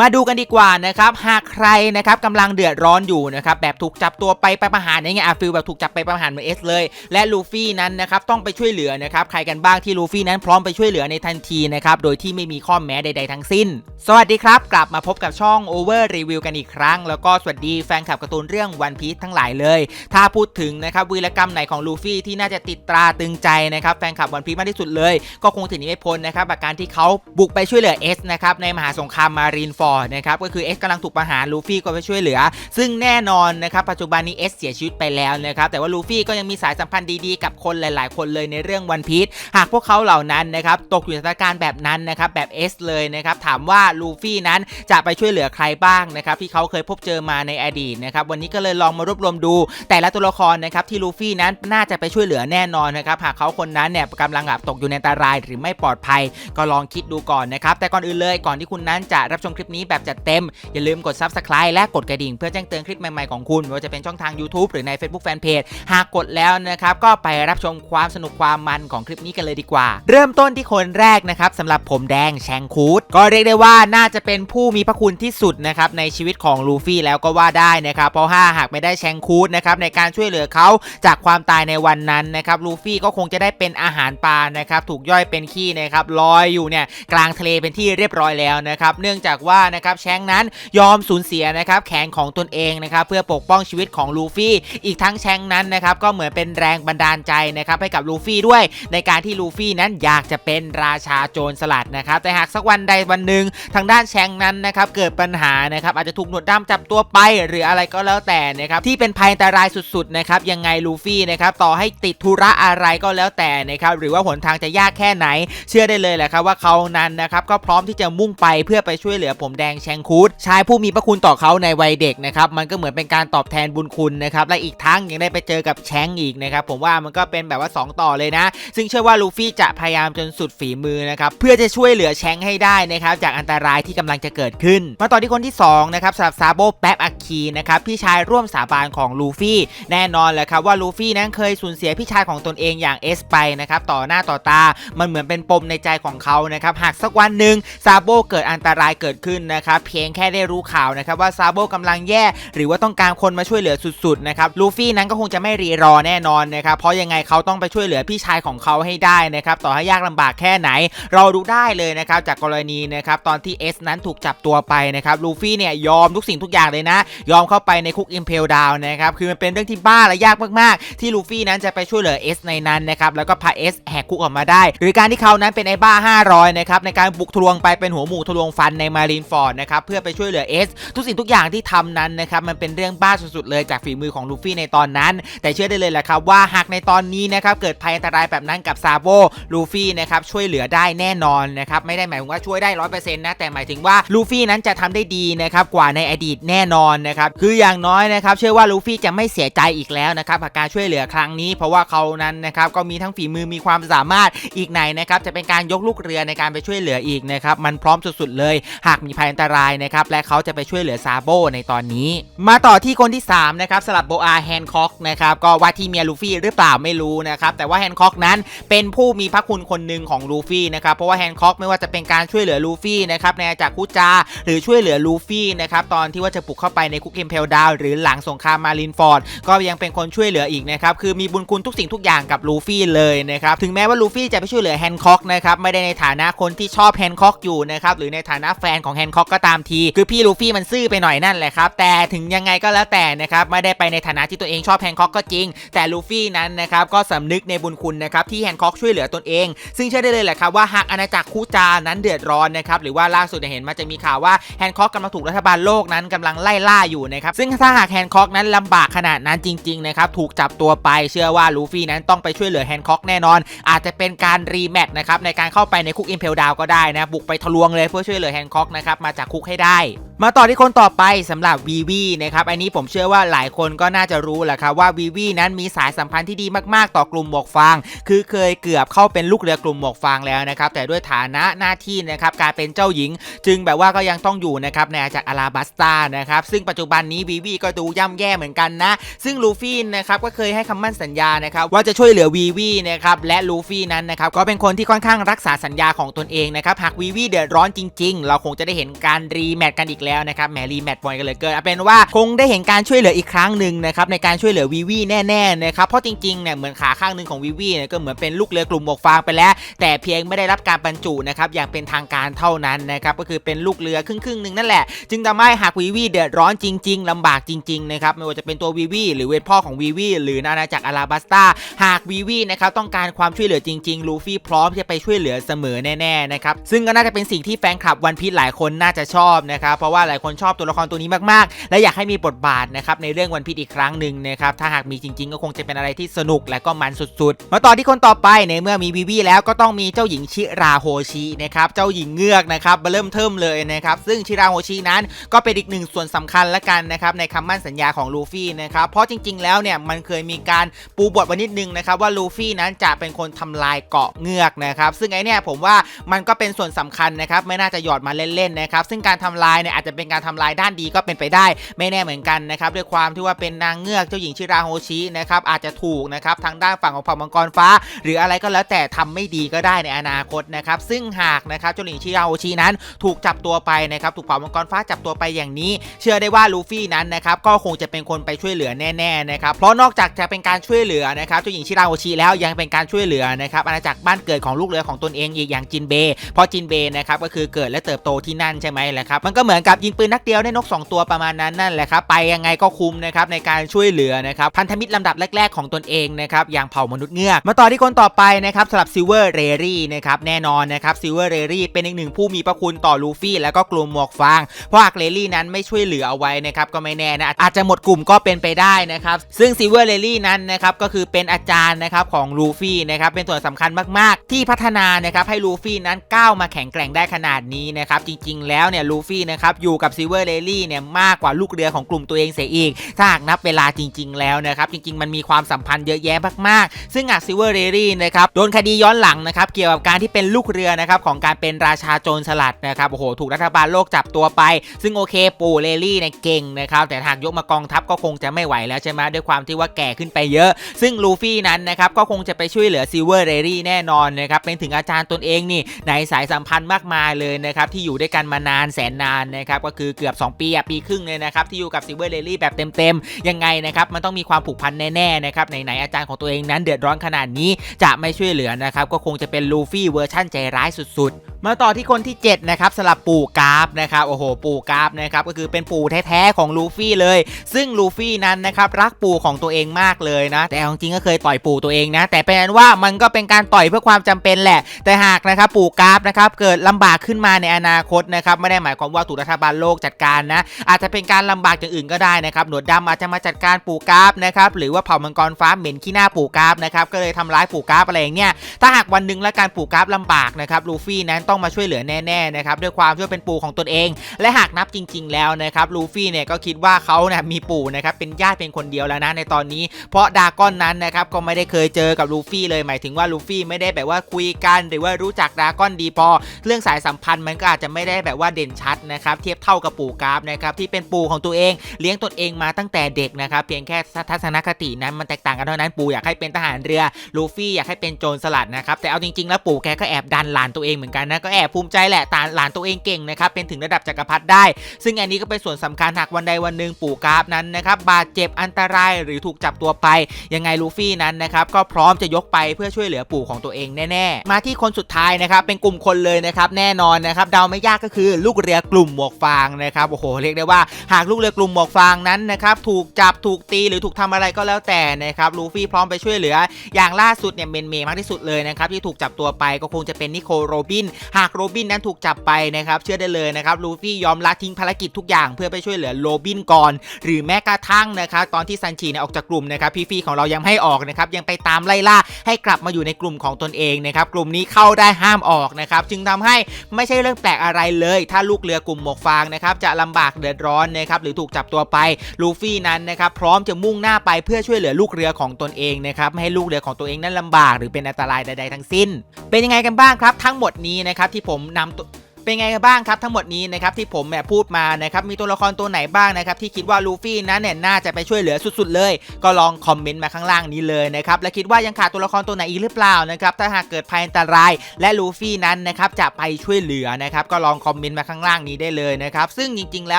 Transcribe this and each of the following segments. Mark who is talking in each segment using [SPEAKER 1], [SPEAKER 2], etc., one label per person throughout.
[SPEAKER 1] มาดูกันดีกว่านะครับ หากใครนะครับกำลังเดือดร้อนอยู่นะครับแบบถูกจับตัวไปไปประหารอย่างเงี้ยอาฟิลแบบถูกจับไปประหารเหมือนเอสเลย และลูฟี่นั้นนะครับต้องไปช่วยเหลือนะครับใครกันบ้างที่ลูฟี่นั้นพร้อมไปช่วยเหลือในทันทีนะครับโดยที่ไม่มีข้อแม้ใด ๆ ทั้งสิ้น สวัสดีครับ กลับมาพบกับช่อง Over Review กันอีกครั้ง แล้วก็สวัสดีแฟนคลับการ์ตูนเรื่อง One Piece ทั้งหลายเลย ถ้าพูดถึงนะครับวีรกรรมไหนของลูฟี่ที่น่าจะติดตราตึงใจนะครับแฟนคลับวันพี e มากที่สุดเลย ก็คงถึงนี้ไม่พ้นนะครับกับการที่เขาบุกไปช่วยเหลือเอสนะครับในมหาสงครามมารีนฟร์นะครับก็คือเอสกำลังถูกประหารลูฟี่ก็ไปช่วยเหลือ ซึ่งแน่นอนนะครับปัจจุบันนี้เอสเสียชีวิตไปแล้วนะครับแต่ว่าลูฟี่ก็ยังมีสายสัมพันธ์ดีๆกับคนหลาย ๆ คนเลยในเรื่องวันพี e หากพวกเขาเหล่านั้นนะครับตกอยู่ในสถานการณ์แบบนั้นนะครับแบบเอสเลยนะครับถามว่าลูฟี่นั้นจะไปช่วยเหลือใครบ้างนะครับที่เขาเคยพบเจอมาในอดีตนะครับวันนี้ก็เลยลองมารวบรวมดู แต่ละตัวละครนะครับที่ลูฟี่นั้นน่าจะไปช่วยเหลือแน่นอนนะครับหากเขาคนนั้นเนี่ยกำลังแบบตกอยู่ในอันตราย หรือไม่ปลอดภัย ก็ลองคิดดูก่อนนะครับแต่ก่อนอื่นเลยก่อนที่คุณนั้นจะรับชมคลิปนี้แบบจัดเต็ม อย่าลืมกด Subscribe และกดกระดิ่งเพื่อแจ้งเตือนคลิปใหม่ ๆ ของคุณไม่ว่าจะเป็นช่องทาง YouTube หรือใน Facebook Fanpage หากกดแล้วนะครับก็ไปรับชมความสนุกความมันของคลิปนี้กันเลยดีกว่า เริ่มต้นที่คนแรกนะครับสำหรับผมแดงแชงคูดก็เรียกได้ว่าน่าจะเป็นผู้มีพระคุณที่สุดนะครับในชีวิตของลูฟี่แล้วก็ว่าได้นะครับเพราะถ้าหากไม่ได้แชงคูดนะครับในการช่วยเหลือเขาจากความตายในวันนั้นนะครับลูฟี่ก็คงจะได้เป็นอาหารปลานะครับถูกย่อยเป็นขี้นะครับลอยอยู่เนี่ยกลางทะเลเป็นที่เรียบร้อยแล้วนะครับเนื่องจากว่านะครับแชงนั้นยอมสูญเสียนะครับแขนของตนเองนะครับเพื่อปกป้องชีวิตของลูฟี่ อีกทั้งแชงนั้นนะครับก็เหมือนเป็นแรงบันดาลใจนะครับให้กับลูฟี่ด้วย ในการที่ลูฟี่นั้นอยากจะเป็นราชาโจรสลัดนะครับแต่หากสักวันใดวันหนึ่งทางด้านแชงนั้นนะครับเกิดปัญหานะครับอาจจะถูกหนวดดำจับตัวไป หรืออะไรก็แล้วแต่นะครับที่เป็นภัยอันตรายสุดๆนะครับยังไงลูฟี่นะครับต่อให้ติดธุระอะไรก็แล้วแต่นะครับหรือว่าหนทางจะยากแค่ไหน เชื่อได้เลยแหละครับว่าเขานั้นนะครับก็พร้อมที่จะมุ่งไปเพื่อไปช่วยเหลือผมแดงแชงคูดชายผู้มีพระคุณต่อเขาในวัยเด็กนะครับมันก็เหมือนเป็นการตอบแทนบุญคุณนะครับและอีกทั้งยังได้ไปเจอกับแชงอีกนะครับผมว่ามันก็เป็นแบบว่า 2 ต่อเลยนะ ซึ่งเชื่อว่าลูฟี่จะพยายามจนสุดฝีมือนะครับเพื่อจะช่วยเหลือแชงให้ได้นะครับจากอันตรายที่กำลังจะเกิดขึ้น มาต่อที่คนที่2นะครับสำหรับซาโบแป๊บอาคีนะครับพี่ชายร่วมสาบานของลูฟี่แน่นอนแหละครับว่าลูฟี่นั้นเคยสูญเสียพี่ชายของตนเองอย่างเอสไปนะครับต่อหน้าต่อตา มันเหมือนเป็นปมในใจของเขานะครับหากสักวันหนึ่งซาโบเกิดอันตรายเกิดขึ้นนะครับเพียงแค่ได้รู้ข่าวนะครับว่าซาโบกำลังแย่ หรือว่าต้องการคนมาช่วยเหลือสุดๆนะครับลูฟี่นั้นก็คงจะไม่รีรอแน่นอนนะครับเพราะยังไงเขาต้องไปช่วยเหลือพี่ชายของเขาให้ได้นะครับต่อให้ยากลำบากแค่ไหน เราดูได้เลยนะครับจากกรณีนะครับตอนที่เอสนั้นถูกจับตัวไปนะครับลูฟี่เนี่ยยอมทุกสิ่งทุกอย่างเลยนะ ยอมเข้าไปในคุกอิมเพลดาวนะครับคือมันเป็นเรื่องที่บ้าและยากมากๆ ที่ลูฟี่นั้นจะไปช่วยเหลือเอสในนั้นนะครับแล้วก็พาเอสแหกคุกออกมาได้ หรือการที่เขานั้นเป็นไอ้บ้า 500นะครับในการบุกทะลวงไปเป็นหัวหมูทะลวงฟันในมารีนฟอร์ดนะครับเพื่อไปช่วยเหลือเอสทุกสิ่งทุกอย่างที่ทำนั้นนะครับมันเป็นเรื่องบ้าสุดๆเลยจากฝีมือของลูฟี่ในตอนนั้น แต่เชื่อได้เลยแหละครับว่าหากในตอนนี้นะครับเกิดภัยอันตรายแบบนั้นกับซาโบลูฟี่นะครับช่วยเหลือได้แน่นอนนะครับไม่ได้หมายถึงว่าช่วยได้ร้อยเปอร์เซ็นต์นะแต่หมายถึงว่าลูฟี่นั้นจะทำได้ดีนะครับกว่าในอดีตแน่นอนนะครับคืออย่างน้อยนะครับเชื่อว่าลูฟี่จะไม่เสียใจอีกแล้วนะครับกับการช่วยเหลือครั้งนี้ เพราะว่าเขานั้นนะครับก็มีทั้งฝีมือมีความสามารถอีกไหนนะครับจะเป็นการยกลูกเรือในการไปช่วยเหลืออีกนะครับมันพร้อมสุดๆเลย หากมีภัยอันตรายนะครับและเขาจะไปช่วยเหลือซาโบในตอนนี้ มาต่อที่คนที่3นะครับสลับโบอาแฮนคอกนะครับก็ว่าที่เมียลูฟี่หรือเปล่าไม่รู้นะครับแต่ว่าแฮนคอกนั้นเป็นผู้มีพระคุณคนหนึ่งของลูฟี่นะครับเพราะว่าแฮนคอกไม่ว่าจะเป็นการช่วยเหลือลูฟี่นะครับในจากคุจาหรือช่วยเหลือลูฟี่นะครับตอนที่ว่าจะปลุกเข้าไปในคุกเอ็มเพลดาวหรือหลังสงครามมารินฟอร์ดก็ยังเป็นคนช่วยเหลืออีกนะครับคือมีบุญคุณทุกสิ่งทุกอย่างกับลูฟี่เลยนะครับถึงแม้ว่าลูฟี่จะไปช่วยเหลือแฮนคอกนะครับไม่ได้ในฐานะคนที่ชอบแฮนคอกอยู่นะครับหรือในฐานะแฟนของแฮนค็อกก็ตามที คือพี่ลูฟี่มันซื่อไปหน่อยนั่นแหละครับ แต่ถึงยังไงก็แล้วแต่นะครับไม่ได้ไปในฐานะที่ตัวเองชอบแฮนค็อกก็จริง แต่ลูฟี่นั้นนะครับก็สำนึกในบุญคุณนะครับที่แฮนค็อกช่วยเหลือตนเอง ซึ่งเชื่อได้เลยแหละครับว่าหากอาณาจักรคูจานั้นเดือดร้อนนะครับหรือว่าล่าสุดเห็นมาจะมีข่าวว่าแฮนค็อกกำลังถูกรัฐบาลโลกนั้นกำลังไล่ล่าอยู่นะครับซึ่งถ้าหากแฮนค็อกนั้นลำบากขนาดนั้นจริงๆนะครับถูกจับตัวไปเชื่อว่าลูฟี่นั้นต้องไปช่วยเหลือแฮนค็อกแน่นอน อาจจะเป็นการรีแมทนะครับในการเข้าไปในคุกอิมเพลดาวก็ได้นะบุกไปทะลวงเลยเพื่อช่วยเหลือแฮนค็อกนะครับมาจากคุกให้ได้มาต่อที่คนต่อไปสำหรับวีวีนะครับอันนี้ผมเชื่อว่าหลายคนก็น่าจะรู้แหละครับว่าวีวีนั้นมีสายสัมพันธ์ที่ดีมากๆ ต่อกลุ่มหมวกฟาง คือเคยเกือบเข้าเป็นลูกเรือกลุ่มหมวกฟางแล้วนะครับแต่ด้วยฐานะหน้าที่นะครับการเป็นเจ้าหญิง จึงแบบว่าก็ยังต้องอยู่นะครับในอาจากอาราบัสตานะครับซึ่งปัจจุบันนี้วีวีก็ดูย่ำแย่เหมือนกันนะ ซึ่งลูฟี่นะครับก็เคยให้คำมั่นสัญญานะครับว่าจะช่วยเหลือวีวีนะครับและลูฟี่นั้นนะครับก็เป็นคนที่ค่อนข้างรักษาสัญญาของตนเองนะครับหากวีวีเดือดร้อนจริง ๆ เราคงจะได้เห็นการรีแมตช์กันอีกแล้วนะครับแหมรีแมตช์บอยกันเลยเกินเอาเป็นว่าคงได้เห็นการช่วยเหลืออีกครั้งหนึ่งนะครับในการช่วยเหลือวีวีแน่ๆนะครับเพราะจริงๆเนี่ยเหมือนขาข้างหนึ่งของวีวีเนี่ยก็เหมือนเป็นลูกเรือกลุ่มหมวกฟางไปแล้ว แต่เพียงไม่ได้รับการบรรจุนะครับอย่างเป็นทางการเท่านั้นนะครับก็คือเป็นลูกเรือครึ่งๆหนึ่งนั่นแหละจึงทำให้หากวีวีเดือดร้อนจริง ๆลำบากจริงๆนะครับไม่ว่าจะเป็นตัววีวีหรือเวทพ่อของวีวีหรืออาณาจักรอาราบัสตาหากวีวีนะครับต้องการความช่วยเหลือจริงๆลูฟี่พร้อมที่จะไปช่วยเหลือเสมอแน่ๆนะครับซึ่งก็น่าจะเป็นสิ่งที่แฟนคลับวันพีชหลายคนน่าจะชอบนะครับเพราะว่าหลายคนชอบตัวละครตัวนี้มากๆ และอยากให้มีบทบาทนะครับในเรื่องวันพีชอีกครั้งหนึ่งนะครับถ้าหากมีจริงๆ ก็คงจะเป็นอะไรที่สนุกและก็มันสุดๆ มาต่อที่คนต่อไปในเมื่อมีวีวีแล้วก็ต้องมีเจ้าหญิงชิราโฮชินะครับเจ้าหญิงเงือกนะครับมาเริ่มเทิมเลยนะครับซึ่งชิราโฮชินั้นก็เป็นอีกหนึ่งส่วนสำคัญละกันนะครับในคำมั่นสัญญาของลูฟี่นะครับเพราะจริง ๆ แล้วเนี่ยมันเคยมีการปูบทไว้นิดนึงนะครับว่าลูฟี่นั้นจะเป็นคนทำลายเกาะเงือกนะครับซึ่งไอเนี่ยผมว่ามันก็เป็นส่วนสำคัญนะครับไม่น่าจะหยอดมาเล่นๆนะครับซึ่งการทำลายเนี่ยอาจจะเป็นการทำลายด้านดีก็เป็นไปได้ ไม่แน่เหมือนกันนะครับด้วยความที่ว่าเป็นนางเงือกเจ้าหญิงชิราโฮชินะครับอาจจะถูกนะครับทางด้านฝั่งของเผ่ามังกรฟ้า หรืออะไรก็แล้วแต่ทำไม่ดีก็ได้ในอนาคตนะครับซึ่งหากนะครับเจ้าหญิงชิราโฮชินั้น ถูกจับตัวไปนะครับถูกเผ่ามังกรฟ้าจับตัวไปอย่างนี้ เชื่อได้ว่าลูฟี่นั้นนะครับก็คงจะเป็นคนไปช่วยเหลือแน่ๆนะครับเพราะนอกจากจะเป็นการช่วยเหลือนะครับเจ้าหญิงชิราโฮชิแล้วยังเป็นการช่วยเหลือนะครับอาณาจักรบ้านเกิดของลูกเรือของตนเองอีกอย่างจินเบย์เพราะจินเบย์นะครับก็คือเกิดและเติบโตที่นั่นใช่ไหมแหละครับมันก็เหมือนกับยิงปืนนักเดียวได้นก 2 ตัวประมาณนั้นนั่นแหละครับไปยังไงก็คุ้มนะครับในการช่วยเหลือนะครับพันธมิตรลำดับแรก ๆของตนเองนะครับอย่างเผ่ามนุษย์เงือก มาต่อที่คนต่อไปนะครับสำหรับซิลเวอร์เรรี่นะครับแน่นอนนะครับซิลเวอร์เรรี่เป็นอีกหนึ่งผู้มีพระคุณต่อลูฟี่แล้วก็กลุ่มหมวกฟางเพราะหากเรรี่นั้นไม่ช่วยเหลือเอาไว้นะครับก็ไม่แน่นะอาจจะหมดกลุ่มก็เป็นไปได้นะครับซึ่งซิลเวอร์เรรี่นั้นนะครับก็คือเป็นอาจารย์นะครับของลูฟี่นะครับเป็นส่วนสำคัญมากๆ ที่พัฒนานะครับให้ลูฟี่นั้นก้าวมาแข็งแกร่งได้ขนาดนี้นะครับจริง ๆ แล้วเนี่ยลูฟี่นะครับอยู่กับซิเวอร์เรรี่เนี่ยมากกว่าลูกเรือของกลุ่มตัวเองเสียอีก ถ้าหากนับเวลาจริง ๆ แล้วนะครับ จริง ๆ มันมีความสัมพันธ์เยอะแยะมากๆ ซึ่งหากซิเวอร์เรรี่นะครับโดนคดีย้อนหลังนะครับเกี่ยวกับการที่เป็นลูกเรือนะครับของการเป็นราชาโจรสลัดนะครับโอ้โหถูกรัฐบาลโลกจับตัวไป ซึ่งโอเคปู่เรรี่เนี่ยเก่งนะครับแต่หากยกมากองทัพก็คงจะไม่ไหวแล้วใช่ไหมด้วยความที่ว่าแก่ขึ้นไปเยอะ ซึ่งลูฟี่นั้นนะครับก็คงจะไปช่วยเหลือซิเวอร์เรรี่แน่นอนนะครับเป็นถึงอาจารย์ตนเองนี่ในสายสัมพันธ์มากมายเลยนะครับที่อยู่ด้วยกันมานานแสนนานนะครับก็คือเกือบ 2 ปีปีครึ่งเลยนะครับที่อยู่กับซิลเวอร์เรรี่แบบเต็มๆยังไงนะครับมันต้องมีความผูกพันแน่ๆนะครับไหนๆอาจารย์ของตัวเองนั้นเดือดร้อนขนาดนี้จะไม่ช่วยเหลือนะครับก็คงจะเป็นลูฟี่เวอร์ชั่นใจร้ายสุดๆ มาต่อที่คนที่ 7 นะครับสลับปู่กราฟนะครับโอ้โหปู่กราฟนะครับก็คือเป็นปู่แท้ๆของลูฟี่เลย ซึ่งลูฟี่นั้นนะครับรักปู่ของตัวเองมากเลยนะ แต่จริงๆก็เคยต่อยปู่ตัวเองนะ แต่เป็นอันว่ามันก็เป็นการต่อยเพื่อความจำเป็นแหละ แต่หากนะครับปู่กราฟนะครับเกิดลำบากขึ้นมาในอนาคตนะครับไม่ได้หมายความว่าถูกรัฐบาลโลกจัดการนะ อาจจะเป็นการลำบากอย่างอื่นก็ได้นะครับหนวดดำอาจจะมาจัดการปู่กราฟนะครับหรือว่าเผ่ามังกรฟ้าเหม็นขี้หน้าปู่กราฟนะครับก็เลยทำร้ายปู่กราฟอะไรอย่างเงี้ยถ้าหากวันหนึ่งและการปู่กราฟลำบากนะครับลูฟี่นั้นต้องมาช่วยเหลือแน่ๆนะครับด้วยความที่ว่าเป็นปู่ของตนเอง และหากนับจริง ๆ แล้วนะครับลูฟี่เนี่ยก็คิดว่าเขาเนี่ยมีปู่นะครับเป็นญาติเป็นคนเดียวแล้วนะในตอนนี้ เพราะดากอนนั้นนะครับก็ไม่ได้เคยเจอกับลูฟี่เลยหมายถึงว่าลูฟี่ไม่ได้แบบว่าคุยกัน หรือว่ารู้จักดากอนดีพอเรื่องสายสัมพันธ์มันก็อาจจะไม่ได้แบบว่าเด่นชัดนะครับเทียบเท่ากับปู่กราฟนะครับที่เป็นปู่ของตัวเองเลี้ยงตนเองมาตั้งแต่เด็กนะครับเพียงแค่ทัศนคตินั้นมันแตกต่างกันเท่านั้นปู่อยากให้เป็นทหารเรือลูฟี่อยากให้เป็นโจรสลัดนะครับแต่เอาจริงๆแล้วปู่แกก็แอบดันหลานตัวเองเหมือนกันนะก็แอบภูมิใจแหละตาหลานตัวเองเก่งนะครับเป็นถึงระดับจักรพรรดิได้ ซึ่งอันนี้ก็เป็นส่วนสำคัญหากวันใดวันหนึ่งปู่กราฟนั้นนะครับบาดเจ็บอันตรายหรือถูกจับตัวไป ยังไงลูฟี่นั้นนะครับก็พร้อมจะยกไปเพื่อช่วยเหลือปู่ของตัวเองแน่ๆ มาที่คนสุดท้ายนะครับเป็นกลุ่มคนเลยนะครับแน่นอนนะครับเดาไม่ยากก็คือลูกเรือกลุ่มหมวกฟางนะครับโอ้โหเรียกได้ว่าหากลูกเรือกลุ่มหมวกฟางนั้นนะครับถูกจับถูกตีหรือถูกทำอะไรก็แล้วแต่นะครับลูฟี่พร้อมไปช่วยเหลือ อย่างล่าสุดเนี่ยเมนเมย์มากที่สุดเลยนะครับที่ถูกจับตัวไปก็คงจะเป็นนิโคลโรบิน หากโรบินนั้นถูกจับไปนะครับเชื่อได้เลยนะครับลูฟี่ยอมละทิ้งภารกิจทุกอย่างเพื่อไปช่วยเหลือโรบินก่อน หรือแม้กระทั่งนะครับตอนที่ซันชีเนี่ยออกจากกลุ่มนะครับพี่ฟี่ของเรายังให้ออกนะครับยังไปตามไล่ล่าให้กลับมาอยู่ในกลุ่มของตนเองนะครับกลุ่มนี้เข้าได้ห้ามออกนะครับจึงทำให้ไม่ใช่เรื่องแปลกอะไรเลย ถ้าลูกเรือกลุ่มหมกฟางนะครับจะลำบากเดือดร้อนนะครับหรือถูกจับตัวไปลูฟี่นั้นนะครับพร้อมจะมุ่งหน้าไปเพื่อช่วยเหลือลูกเรือของตนเองนะครับไม่ให้ลูกเรือของตัวเองนั้นลำบาก หรือเป็นอันตรายใด ๆ ทั้งสิ้น เป็นยังไงกันบ้างครับ ทั้งหมดนี้นะครับที่ผมนำตัว เป็นไงกันบ้างครับทั้งหมดนี้นะครับที่ผมแบบพูดมานะครับมีตัวละครตัวไหนบ้างนะครับที่คิดว่าลูฟี่นั้นเนี่ยน่าจะไปช่วยเหลือสุดๆเลย ก็ลองคอมเมนต์มาข้างล่างนี้เลยนะครับและคิดว่ายังขาดตัวละครตัวไหนอีกหรือเปล่านะครับถ้าหากเกิดภัยอันตราย และลูฟี่นั้นนะครับจะไปช่วยเหลือนะครับก็ลองคอมเมนต์มาข้างล่างนี้ได้เลยนะครับซึ่งจริง ๆ แล้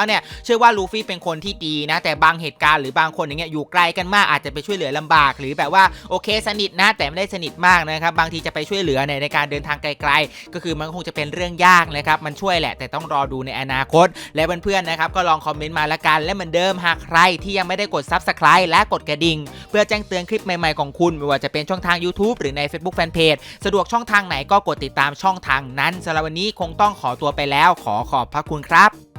[SPEAKER 1] วเนี่ยเชื่อว่าลูฟี่เป็นคนที่ดีนะแต่บางเหตุการณ์หรือบางคนอย่างเงี้ยอยู่ไกลกันมากอาจจะไปช่วยเหลือลำบาก หรือแบบว่าโอเคสนิทนะแต่ไม่ได้สนิทมากนะครับบางทีจะไปช่วยเหลือในในการเดินทางไกล ๆ ก็คือมันคงจะเป็นเรื่องยากนะครับมันช่วยแหละแต่ต้องรอดูในอนาคต และเพื่อนๆนะครับก็ลองคอมเมนต์มาละกันและเหมือนเดิมหากใครที่ยังไม่ได้กด Subscribe และกดกระดิ่ง เพื่อแจ้งเตือนคลิปใหม่ๆของคุณ ไม่ว่าจะเป็นช่องทาง YouTube หรือใน Facebook Fanpage สะดวกช่องทางไหนก็กดติดตามช่องทางนั้นสำหรับวันนี้คงต้องขอตัวไปแล้ว ขอขอบพระคุณครับ